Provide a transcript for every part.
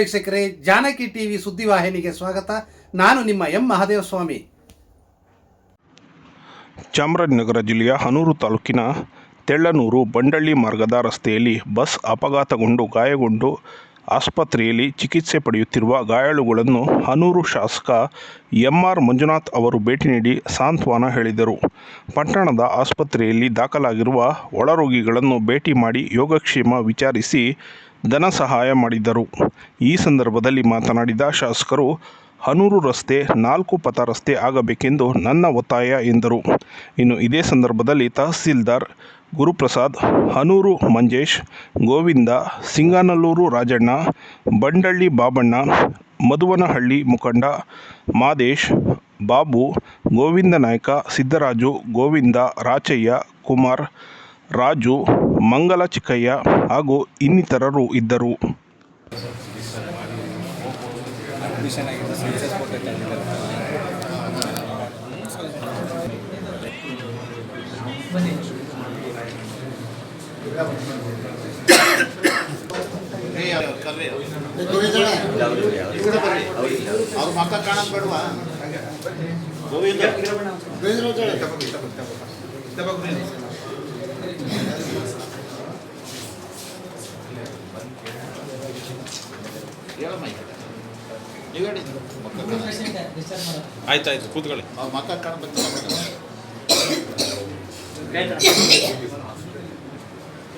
ವೀಕ್ಷಕರೇ, ಜಾನಕಿ ಟಿವಿ ಸುದ್ದಿವಾಹಿನಿಗೆ ಸ್ವಾಗತ. ನಾನು ನಿಮ್ಮ ಎಂ ಮಹಾದೇವ ಸ್ವಾಮಿ ಚಾಮರಾಜನಗರ ಜಿಲ್ಲೆಯ ಹನೂರು ತಾಲೂಕಿನ ತೆಳ್ಳನೂರು ಬಂಡಳ್ಳಿ ಮಾರ್ಗದ ರಸ್ತೆಯಲ್ಲಿ ಬಸ್ ಅಪಘಾತಗೊಂಡು ಗಾಯಗೊಂಡು ಆಸ್ಪತ್ರೆಯಲ್ಲಿ ಚಿಕಿತ್ಸೆ ಪಡೆಯುತ್ತಿರುವ ಗಾಯಾಳುಗಳನ್ನು ಹನೂರು ಶಾಸಕ ಎಂಆರ್ ಮಂಜುನಾಥ್ ಅವರು ಭೇಟಿ ನೀಡಿ ಸಾಂತ್ವನ ಹೇಳಿದರು. ಪಟ್ಟಣದ ಆಸ್ಪತ್ರೆಯಲ್ಲಿ ದಾಖಲಾಗಿರುವ ಒಳರೋಗಿಗಳನ್ನು ಭೇಟಿ ಮಾಡಿ ಯೋಗಕ್ಷೇಮ ವಿಚಾರಿಸಿ ಧನ ಸಹಾಯ ಮಾಡಿದರು. ಈ ಸಂದರ್ಭದಲ್ಲಿ ಮಾತನಾಡಿದ ಶಾಸಕರು, ಹನೂರು ರಸ್ತೆ, ನಾಲ್ಕು ಪಥ ರಸ್ತೆ ಆಗಬೇಕೆಂದು ನನ್ನ ಒತ್ತಾಯ ಎಂದರು. ಇನ್ನು ಇದೇ ಸಂದರ್ಭದಲ್ಲಿ ತಹಸೀಲ್ದಾರ್ ಗುರುಪ್ರಸಾದ್, ಹನೂರು ಮಂಜೇಶ್, ಗೋವಿಂದ, ಸಿಂಗಾನಲ್ಲೂರು ರಾಜಣ್ಣ, ಬಂಡಳ್ಳಿ ಬಾಬಣ್ಣ, ಮಧುವನಹಳ್ಳಿ ಮುಖಂಡ, ಮಾದೇಶ್, ಬಾಬು, ಗೋವಿಂದ ನಾಯ್ಕ, ಸಿದ್ದರಾಜು, ಗೋವಿಂದ, ರಾಚಯ್ಯ, ಕುಮಾರ್, ರಾಜು, ಮಂಗಲ ಚಿಕ್ಕಯ್ಯ ಹಾಗೂ ಇನ್ನಿತರರು ಇದ್ದರು. ಅವ್ರ ಮಕ್ಕ ಕಾಣೋದು ಬೇಡವಾ ಹೇಳಮ್ಮ ಈಗ. ನೀವ್ ಹೇಳಿ ಮಕ್ಕ ಕಾಣ- ಆಯ್ತು ಆಯ್ತು ಕೂತ್ಕೊಳ್ಳಿ ಅವ್ರ ಮಕ್ಕ ಕಾಣಬೇಕು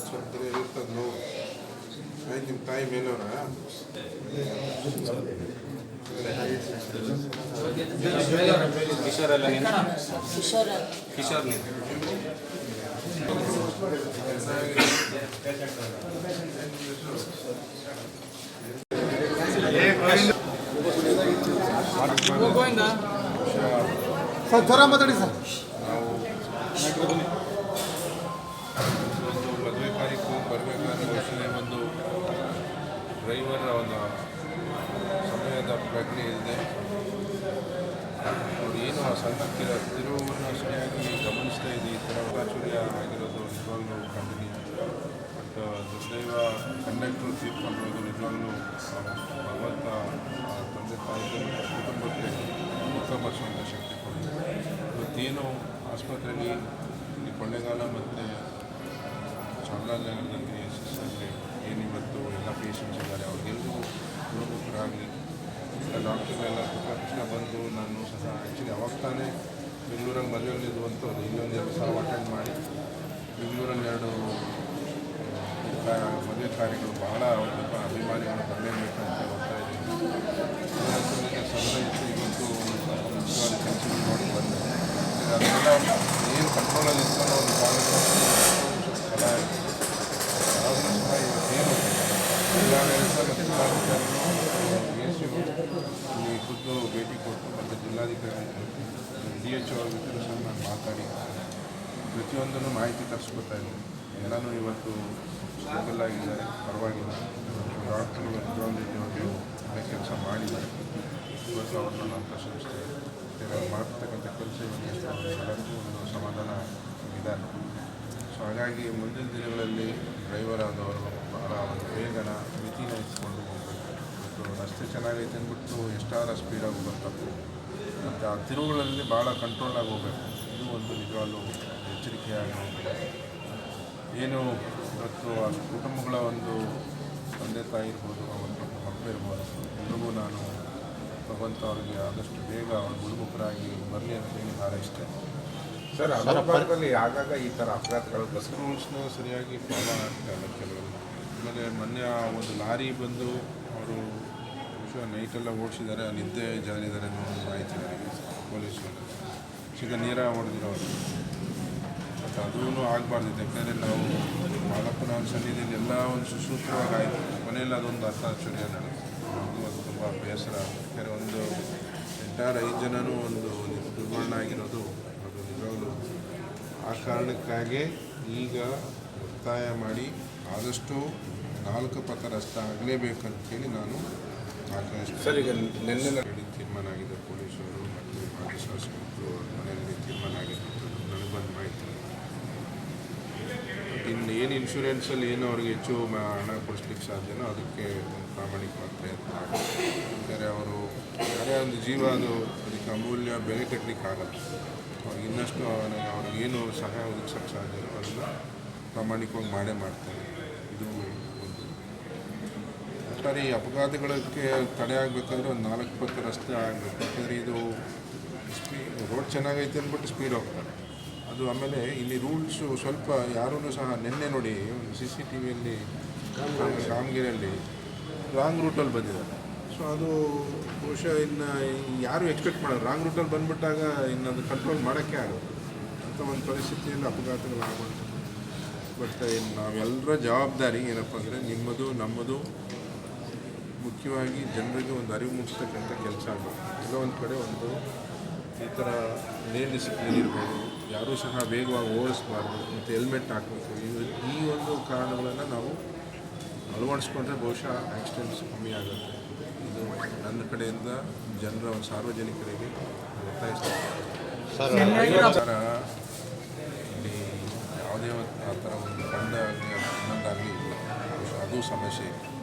ಸ್ವಲ್ಪ ಇರ್ತದೆ ನೋವು ಆಯ್ತು ನಿಮ್ಮ ತಾಯಿ ಮೇಲವ್ರ ಕಿಶೋರ್ ಎಲ್ಲ ನೀನು ಕಿಶೋರ್ ನೀನು ಸರ್ ಜ್ವರ ಮಾತಾಡಿ ಸರ್ ಡ್ರೈವರ್ ಅವನ ಸಮಯದ ಪ್ರಕ್ರಿಯೆ ಇದೆ. ಅವ್ರು ಏನು ಆ ಸಣ್ಣ ತಿರು ತಿರುವನ್ನು ಸರಿಯಾಗಿ ಗಮನಿಸ್ತಾ ಇದೆ. ಈ ಥರ ಪ್ರಾಚುರ್ಯ ಆಗಿರೋದು ನಿಜವಾಗ್ಲೂ ಖಂಡನೀಯ. ಬಟ್ ದುರ್ದೈವ ಕಂಡಕ್ಟ್ರು ತೀರ್ಕೊಂಡಿರೋದು ನಿಜವಾಗ್ಲೂ ಭಗವಂತ ತಂದೆ ಮತ್ತು ಕುಟುಂಬಕ್ಕೆ ಮುಖ ಬರ್ಸುವಂಥ ಶಕ್ತಿ ಕೊಡಿ ಇವತ್ತೇನು ಆಸ್ಪತ್ರೆಯಲ್ಲಿ ಈ ಕೊಳ್ಳೆಗಾಲ ಮತ್ತು ಚಾಮರಾಜನಗರದಲ್ಲಿ ಎಲ್ಲ ಡಾಕ್ಟರ್ಗಳೆಲ್ಲ ತಕ್ಷಣ ಬಂದು ನಾನು ಸಹ ಆ್ಯಕ್ಚುಲಿ ಅವಾಗ ತಾನೇ ಬೆಂಗಳೂರಲ್ಲಿ ಮದುವೆಗಳಿದ್ದು ಅದು ಇನ್ನೊಂದು ಎರಡು ಸಾವಿರ ಅಟೆಂಡ್ ಮಾಡಿ ಬೆಂಗಳೂರಲ್ಲಿ ಎರಡು ಮದುವೆ ಕಾರ್ಯಗಳು ಬಹಳ ಒಂದು ಅಭಿಮಾನಿಗಳು ಬರಲೇಬೇಕಂತ ಅಂತ ಹೇಳ್ತಾ ಇದ್ದೀನಿ. ಸಂಗ್ರಹಿಸಿ ಇವತ್ತು ಮುಖ್ಯವಾದ ಕೆಲಸಗಳು ನೋಡಿ ಬಂದೆ ಅದೆಲ್ಲ ಏನು ಕಂಟ್ರೋಲಲ್ಲಿ ಇರ್ತಾರೋ ಒಂದು ಕಾಲಕ್ಕೆ ಸಲಹೆ ಆದರೂ ಸಹ ಇವತ್ತೇನು ಜಿಲ್ಲಾಡಳಿತ ಮತ್ತು ಖುದ್ದು ಭೇಟಿ ಕೊಟ್ಟು ಮತ್ತು ಜಿಲ್ಲಾಧಿಕಾರಿ ಡಿ ಎಚ್ ಅವ್ರ ಜೊತೆ ಸಹ ನಾನು ಮಾತಾಡಿ. ಪ್ರತಿಯೊಂದನ್ನು ಮಾಹಿತಿ ತರಿಸ್ಕೊತಾ ಇದ್ದೀನಿ ಎಲ್ಲನೂ ಇವತ್ತು ಸ್ಟೇಬಲ್ ಆಗಿದ್ದಾರೆ. ಪರವಾಗಿಲ್ಲ. ನಿಜವಾಗ್ಲೂ ಒಳ್ಳೆ ಕೆಲಸ ಮಾಡಿದ್ದಾರೆ. ಇವತ್ತು ಅವ್ರನ್ನ ನಾನು ಪ್ರಶಂಸಿಸ್ತೇನೆ. ಮಾಡ್ತಕ್ಕಂಥ ಕೆಲಸ ಇವತ್ತು ಒಂದು ಸಮಾಧಾನ ಇದೆ ಸೊ ಹಾಗಾಗಿ ಮುಂದಿನ ದಿನಗಳಲ್ಲಿ ಡ್ರೈವರ್ ಆದವರು ಬಹಳ ಒಂದು ಬೇಗನ ಮಿತಿನ ಇಟ್ಕೊಂಡು ಹೋಗಬೇಕು ರಸ್ತೆ ಚೆನ್ನಾಗೈತೆ ಅಂದ್ಬಿಟ್ಟು ಎಷ್ಟಾರ ಸ್ಪೀಡಾಗಿ ಬರ್ತಾರೆ ಮತ್ತು ಆ ತಿರುವುಗಳಲ್ಲಿ ಭಾಳ ಕಂಟ್ರೋಲಾಗಿ ಹೋಗಬೇಕು. ಇದು ಒಂದು ನಿಜವಾಗ್ಲೂ ಎಚ್ಚರಿಕೆಯಾಗಿ ಹೋಗಬೇಕು ಏನು ಇವತ್ತು ಆ ಕುಟುಂಬಗಳ ಒಂದು ತಂದೆ ತಾಯಿ ಇರ್ಬೋದು ಒಂದು ಮಕ್ಕಳು ಇರ್ಬೋದು ಎಲ್ರಿಗೂ ನಾನು ಭಗವಂತ ಅವ್ರಿಗೆ ಆದಷ್ಟು ಬೇಗ ಅವ್ರು ಗುಣಮುಖರಾಗಿ ಬರಲಿ ಅಂತ ಹೇಳಿ ಹಾರೈಸ್ತೇನೆ ಸರ್ ಭಾಗದಲ್ಲಿ ಆಗಾಗ ಈ ಥರ ಅಪಘಾತಗಳು ಬಸ್ ರೂಲ್ಸ್ನೂ ಸರಿಯಾಗಿ ಫಾಲೋ ಆಗ್ತಾ ಇಲ್ಲ ಕೆಲವರು. ಆಮೇಲೆ ಮೊನ್ನೆ ಆ ಒಂದು ಲಾರಿ ಬಂದು ಅವರು ಬಹುಶಃ ನೈಟೆಲ್ಲ ಓಡಿಸಿದ್ದಾರೆ, ನಿದ್ದೆ ಜಾರಿದ್ದಾರೆ ಅನ್ನೋ ಒಂದು ಮಾಹಿತಿ ನನಗೆ ಪೊಲೀಸರು ಈಗ ನೀರ ಹೊಡೆದಿರೋರು ಮತ್ತು ಅದೂ ಆಗಬಾರ್ದಿತ್ತು ಯಾಕಂದರೆ ನಾವು ಮಾಲಪ್ಪನ ಒಂದು ಸನ್ನಿಧಿಯಲ್ಲಿ ಎಲ್ಲ ಒಂದು ಸುಸೂತ್ರವಾಗಿ ಆಯಿತು. ಕೊನೆಯಲ್ಲಿ ಅದೊಂದು ಅರ್ಥಾಚರ್ಯ ನಡೆದು. ಅದು ಅದು ತುಂಬ ಬೇಸರ. ಯಾಕಂದರೆ ಒಂದು ಎಂಟಾರು ಐದು ಜನನೂ ಒಂದು ದುರ್ಮರಣ ಆಗಿರೋದು ಅದು ನಿಜವಾಗ್ಲೂ ಆ ಕಾರಣಕ್ಕಾಗಿ ಈಗ ಒತ್ತಾಯ ಮಾಡಿ ಆದಷ್ಟು ನಾಲ್ಕು ಪಥ ರಸ್ತೆ ಆಗಲೇಬೇಕಂತೇಳಿ ನಾನು ಪೊಲೀಸರು ಮತ್ತು ಮನೆಯಲ್ಲಿ ನನಗೆ ಬಂದು ಮಾಹಿತಿ. ಇನ್ನು ಏನು ಇನ್ಶೂರೆನ್ಸಲ್ಲಿ ಏನು ಅವ್ರಿಗೆ ಹೆಚ್ಚು ಹಣ ಕೊಡಿಸ್ಲಿಕ್ಕೆ ಸಾಧ್ಯನೋ ಅದಕ್ಕೆ ಪ್ರಾಮಾಣಿಕವಾದ ಪ್ರಯತ್ನ ಆಗುತ್ತೆ ಅವರು, ಯಾರೇ ಒಂದು ಜೀವ ಅದು ಅದಕ್ಕೆ ಅಮೂಲ್ಯ ಬೆಲೆ ಕಟ್ಟಲಿಕ್ಕೆ ಆಗಲ್ಲ. ಅವ್ರಿಗೆ ಇನ್ನಷ್ಟು ಅವ್ರಿಗೇನು ಸಹಾಯ ಒದಗಿಸೋಕ್ಕೆ ಸಾಧ್ಯನೋ ಅದನ್ನು ಪ್ರಾಮಾಣಿಕವಾಗಿ ಮಾಡೇ ಮಾಡ್ತಾರೆ. ಇದು ಈ ಅಪಘಾತಗಳಕ್ಕೆ ತಡೆ ಆಗಬೇಕಾದ್ರೆ ಒಂದು ನಾಲ್ಕು ಪತ್ತು ರಸ್ತೆ ಆಗಬೇಕು. ಯಾಕಂದರೆ ಇದು ಸ್ಪೀ ರೋಡ್ ಚೆನ್ನಾಗೈತೆ ಅಂದ್ಬಿಟ್ಟು ಸ್ಪೀಡ್ ಹೋಗ್ತಾರೆ. ಅದು ಆಮೇಲೆ ಇಲ್ಲಿ ರೂಲ್ಸು ಸ್ವಲ್ಪ ಯಾರೂ ಸಹ ನಿನ್ನೆ ನೋಡಿ ಸಿ ಸಿ ಟಿ ವಿಯಲ್ಲಿ ರಾಮಗಿರಿಯಲ್ಲಿ ರಾಂಗ್ ರೂಟಲ್ಲಿ ಬಂದಿದ್ದಾರೆ. ಸೊ ಅದು ಬಹುಶಃ ಇನ್ನು ಯಾರು ಎಕ್ಸ್ಪೆಕ್ಟ್ ಮಾಡೋದು ರಾಂಗ್ ರೂಟಲ್ಲಿ ಬಂದುಬಿಟ್ಟಾಗ ಇನ್ನು ಅದು ಕಂಟ್ರೋಲ್ ಮಾಡೋಕ್ಕೆ ಆಗೋದು ಅಂಥ ಒಂದು ಪರಿಸ್ಥಿತಿಯಲ್ಲಿ ಅಪಘಾತಗಳು ಆಗೋದು ಬಟ್ ನಾವೆಲ್ಲರ ಜವಾಬ್ದಾರಿ ಏನಪ್ಪ ಅಂದರೆ ನಿಮ್ಮದು, ನಮ್ಮದು ಮುಖ್ಯವಾಗಿ ಜನರಿಗೆ ಒಂದು ಅರಿವು ಮೂಡಿಸ್ತಕ್ಕಂಥ ಕೆಲಸ ಆಗಬೇಕು ಕೆಲವೊಂದು ಒಂದು ಕಡೆ ಒಂದು ಈ ಥರ ಲೇನ್ ಡಿಸಿಪ್ಲಿನ್ ಇರ್ಬೋದು ಯಾರೂ ಸಹ ವೇಗವಾಗಿ ಓಡಿಸ್ಬಾರ್ದು ಮತ್ತು ಹೆಲ್ಮೆಟ್ ಹಾಕಬೇಕು. ಈ ಒಂದು ಕಾರಣಗಳನ್ನು ನಾವು ಅಳವಡಿಸ್ಕೊಂಡ್ರೆ ಬಹುಶಃ ಆಕ್ಸಿಡೆಂಟ್ಸ್ ಕಮ್ಮಿ ಆಗುತ್ತೆ. ಇದು ನನ್ನ ಕಡೆಯಿಂದ ಜನರ ಒಂದು ಸಾರ್ವಜನಿಕರಿಗೆ ಒತ್ತಾಯಿಸ್ತೇನೆ. ಸರ್ ಇಲ್ಲಿ ಯಾವುದೇ ಆ ಥರ ಒಂದು ಫಂಡ್ ಆಗಲಿ ಇನ್ನೊಂದಾಗಲಿ ಬಹುಶಃ ಅದು ಸಮಸ್ಯೆ ಇದೆ.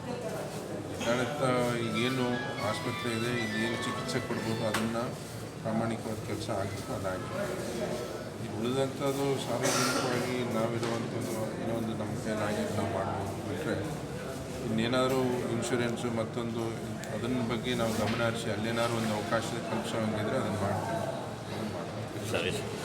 ಕಾರಣಕ್ಕ ಈಗೇನು ಆಸ್ಪತ್ರೆ ಇದೆ ಏನು ಚಿಕಿತ್ಸೆ ಕೊಡ್ಬೋದು, ಅದನ್ನು ಪ್ರಾಮಾಣಿಕವಾದ ಕೆಲಸ ಆಗಿತ್ತು ಅದಾಗಿ ಉಳಿದಂಥದ್ದು ಸಾರ್ವಜನಿಕವಾಗಿ ನಾವಿರುವಂಥದ್ದು ಏನೋ ಒಂದು ಕೈಲಾಗಿ ನಾವು ಮಾಡ್ಬೋದು ಬಿಟ್ಟರೆ ಇನ್ನೇನಾದರೂ ಇನ್ಶೂರೆನ್ಸು ಮತ್ತೊಂದು, ಅದನ್ನ ಬಗ್ಗೆ ನಾವು ಗಮನ ಹರಿಸಿ, ಅಲ್ಲೇನಾದ್ರೂ ಒಂದು ಅವಕಾಶ ಕಲ್ಪಿಸೋ ಹಂಗಿದ್ರೆ ಅದನ್ನು ಮಾಡ್ತೀವಿ. ಅದನ್ನು ಮಾಡ್ತೀವಿ.